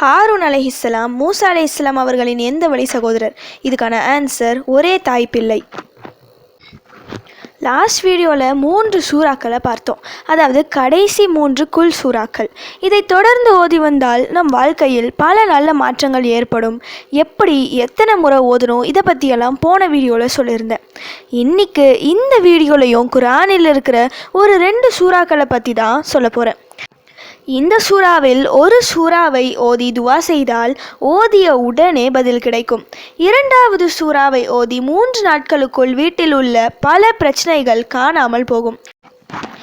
ஹாரூன் அலைஹிஸ்ஸலாம் மூசா அலைஹிஸ்ஸலாம் அவர்களின் எந்த வழி சகோதரர்? இதுக்கான ஆன்சர் ஒரே தாய் பிள்ளை லாஸ்ட் வீடியோவில் மூன்று சூறாக்களை பார்த்தோம். அதாவது கடைசி மூன்று குல் சூறாக்கள். இதை தொடர்ந்து ஓதி வந்தால் நம் வாழ்க்கையில் பல நல்ல மாற்றங்கள் ஏற்படும். எப்படி எத்தனை முறை ஓதணும் இதை பற்றியெல்லாம் போன வீடியோவில் சொல்லியிருந்தேன். இன்னைக்கு இந்த வீடியோலையும் குரானில் இருக்கிற ஒரு ரெண்டு சூறாக்களை பற்றி தான் சொல்ல போகிறேன் இந்த சூறாவில் ஒரு சூறாவை ஓதி துவா செய்தால் ஓதிய உடனே பதில் கிடைக்கும். இரண்டாவது சூறாவை ஓதி மூன்று நாட்களுக்குள் வீட்டில் உள்ள பல பிரச்சனைகள் காணாமல் போகும்.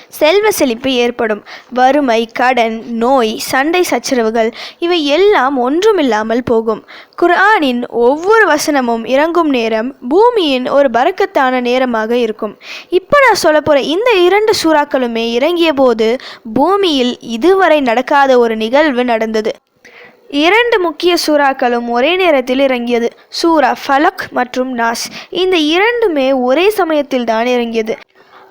செல்வ செழிப்பு ஏற்படும். வறுமை கடன் நோய் சண்டை சச்சரவுகள் இவை எல்லாம் ஒன்றுமில்லாமல் போகும். குர்ஆனின் ஒவ்வொரு வசனமும் இறங்கும் நேரம் பூமியின் ஒரு பறக்கத்தான நேரமாக இருக்கும். இப்போ நான் சொல்ல போகிற இந்த இரண்டு சூறாக்களுமே இறங்கிய போது பூமியில் இதுவரை நடக்காத ஒரு நிகழ்வு நடந்தது. இரண்டு முக்கிய சூறாக்களும் ஒரே நேரத்தில் இறங்கியது. சூரா ஃபலக் மற்றும் நாஸ். இந்த இரண்டுமே ஒரே சமயத்தில் தான் இறங்கியது.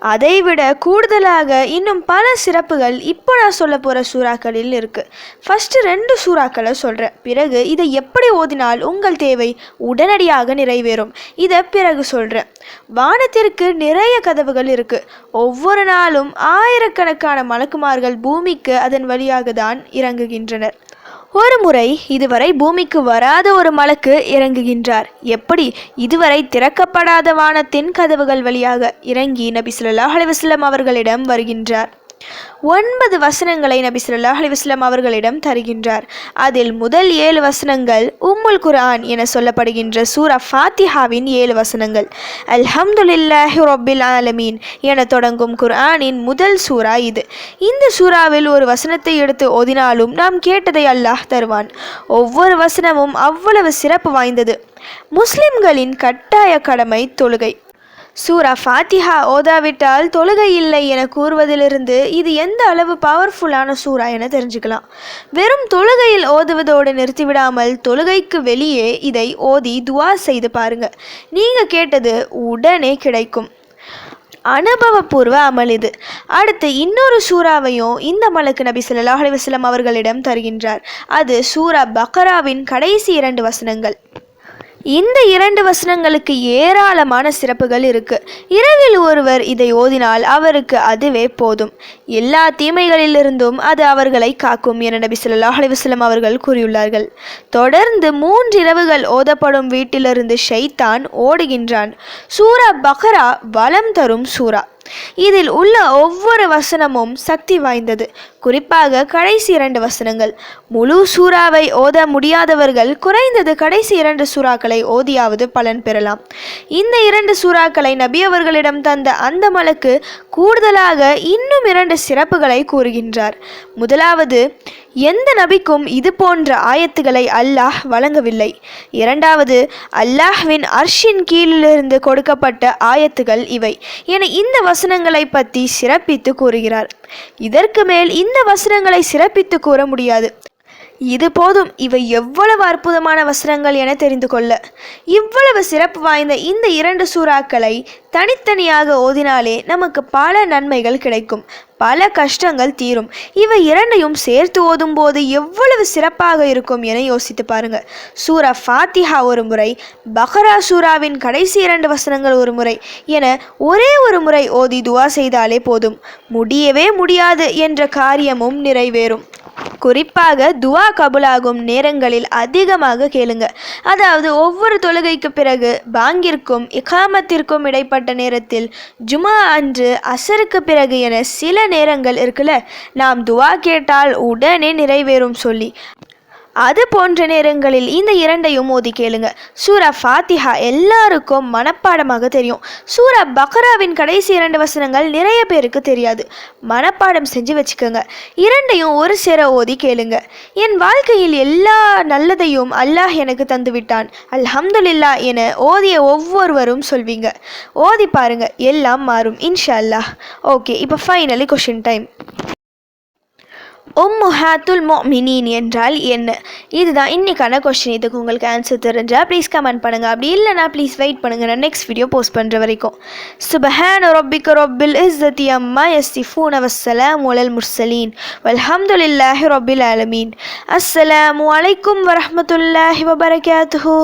அதைவிட கூடுதலாக இன்னும் பல சிறப்புகள் இப்போ நான் சொல்ல போகிற சூறாக்களில் இருக்குது ஃபஸ்ட்டு ரெண்டு சூறாக்களை சொல்கிறேன் பிறகு இதை எப்படி ஓதினால் உங்கள் தேவை உடனடியாக நிறைவேறும். இதை பிறகு சொல்கிறேன் வானத்திற்கு நிறைய கதவுகள் இருக்குது ஒவ்வொரு நாளும் ஆயிரக்கணக்கான மலக்குமார்கள் பூமிக்கு அதன் வழியாக தான் இறங்குகின்றனர். ஒரு முறை இதுவரை பூமிக்கு வராத ஒரு மலக்கு இறங்குகின்றார். எப்படி? இதுவரை திறக்கப்படாத வானத்தின் கதவுகள் வழியாக இறங்கி நபி ஸல்லல்லாஹு அலுவலம் அவர்களிடம் வருகின்றார். ஒன்பது வசனங்களை நபி சொல்லாஹ் அலைஹி அவர்களிடம் தருகின்றார். அதில் முதல் ஏழு வசனங்கள் உம்முல் குர்ஆன் என சொல்லப்படுகின்ற சூரா ஃபாத்திஹாவின் ஏழு வசனங்கள். அல்ஹம்துலில்லாஹி ரொபில் ஆலமீன் என தொடங்கும் குர்ஆனின் முதல் சூரா இது. இந்த சூறாவில் ஒரு வசனத்தை எடுத்து ஓதினாலும் நாம் கேட்டதை அல்லாஹ் தருவான். ஒவ்வொரு வசனமும் அவ்வளவு சிறப்பு வாய்ந்தது. முஸ்லிம்களின் கட்டாய கடமை தொழுகை. சூரா ஃபாத்திஹா ஓதாவிட்டால் தொழுகை இல்லை என கூறுவதிலிருந்து இது எந்த அளவு பவர்ஃபுல்லான சூறா என தெரிஞ்சுக்கலாம். வெறும் தொழுகையில் ஓதுவதோடு நிறுத்திவிடாமல் தொழுகைக்கு வெளியே இதை ஓதி துவா செய்து பாருங்க. நீங்க கேட்டது உடனே கிடைக்கும். அனுபவபூர்வ அமல் இது. அடுத்து இன்னொரு சூறாவையும் இந்த மலக்கு நபி சொல்லாஹ் அலைஹி அவர்களிடம் தருகின்றார். அது சூரா பக்ராவின் கடைசி இரண்டு வசனங்கள். இந்த இரண்டு வசனங்களுக்கு ஏராளமான சிறப்புகள் இருக்கு. இரவில் ஒருவர் இதை ஓதினால் அவருக்கு அதுவே போதும். எல்லா தீமைகளிலிருந்தும் அது அவர்களை காக்கும் என நபி சொல்லாஹ் அலிவசலம் அவர்கள் கூறியுள்ளார்கள். தொடர்ந்து மூன்று இரவுகள் ஓதப்படும் வீட்டிலிருந்து ஷைத்தான் ஓடுகின்றான். சூரா பஹரா வளம் தரும் சூரா. இதில் உள்ள ஒவ்வொரு வசனமும் சக்தி வாய்ந்தது. குறிப்பாக கடைசி இரண்டு வசனங்கள். முழு சூறாவை ஓத முடியாதவர்கள் குறைந்தது கடைசி இரண்டு சூறாக்களை ஓதியாவது பலன் பெறலாம். இந்த இரண்டு சூறாக்களை நபி அவர்களிடம் தந்த அந்த மலக்கு கூடுதலாக இன்னும் இரண்டு சிறப்புகளை கூறுகின்றார். முதலாவது எந்த நபிக்கும் இது போன்ற ஆயத்துகளை அல்லாஹ் வழங்கவில்லை. இரண்டாவது அல்லாஹ்வின் அர்ஷின் கீழிலிருந்து கொடுக்கப்பட்ட ஆயத்துகள் இவை. என இந்த வசனங்களை பற்றி சிறப்பித்து கூறுகிறார். இதற்கு மேல் இந்த வசனங்களை சிறப்பித்து கூற முடியாது. இது போதும். இவை எவ்வளவு அற்புதமான வசனங்கள் என தெரிந்து கொள்ள. இவ்வளவு சிறப்பு வாய்ந்த இந்த இரண்டு சூறாக்களை தனித்தனியாக ஓதினாலே நமக்கு பல நன்மைகள் கிடைக்கும். பல கஷ்டங்கள் தீரும். இவை இரண்டையும் சேர்த்து ஓதும் போது எவ்வளவு சிறப்பாக இருக்கும் என யோசித்து பாருங்க. சூரா ஃபாத்திஹா ஒரு முறை பஹரா சூராவின் கடைசி இரண்டு வசனங்கள் ஒரு முறை என ஒரே ஒரு முறை ஓதி துவா செய்தாலே போதும். முடியவே முடியாது என்ற காரியமும் நிறைவேறும். குறிப்பாக துவா கபுலாகும் நேரங்களில் அதிகமாக கேளுங்க. அதாவது ஒவ்வொரு தொழுகைக்கு பிறகு பாங்கிற்கும் இகாமத்திற்கும் இடைப்பட்ட நேரத்தில் ஜுமா அன்று அசருக்கு பிறகு என சில நேரங்கள் இருக்குல்ல. நாம் துவா கேட்டால் உடனே நிறைவேறும் சொல்லி. அது போன்ற நேரங்களில் இந்த இரண்டையும் ஓதி கேளுங்க. சூரா ஃபாத்திஹா எல்லாருக்கும் மனப்பாடமாக தெரியும். சூரா பக்ராவின் கடைசி இரண்டு வசனங்கள் நிறைய பேருக்கு தெரியாது. மனப்பாடம் செஞ்சு வச்சுக்கோங்க. இரண்டையும் ஒரு சேர ஓதி கேளுங்க. என் வாழ்க்கையில் எல்லா நல்லதையும் அல்லாஹ் எனக்கு தந்து விட்டான் அல்ஹம்துலில்லா என ஓதிய ஒவ்வொருவரும் சொல்வீங்க. ஓதி பாருங்க. எல்லாம் மாறும். இன்ஷா அல்லாஹ். ஓகே இப்போ ஃபைனலி கொஷின் டைம் உம்முஹாத்துல் மொமினின் என்றால் என்ன? இதுதான் இன்னைக்கான கொஷின் இதுக்கு உங்களுக்கு ஆன்சர் தெரிஞ்சால் ப்ளீஸ் கமெண்ட் பண்ணுங்கள் அப்படி இல்லைனா ப்ளீஸ் வெயிட் பண்ணுங்கள் நான் நெக்ஸ்ட் வீடியோ போஸ்ட் பண்ணுற வரைக்கும். சுபஹான ரொப்பிக்க ரொபில் இஸ்ஸத்தி அம்மா எஸ்திஃபூன் அவசலாம் உலல் முர்சலீன் வல்ஹம்துலில்லாஹி ரொபில் அலமீன் அஸ்ஸலாம் அலைக்கும் வரமத்துல்லாஹி வபரகாத்துஹு.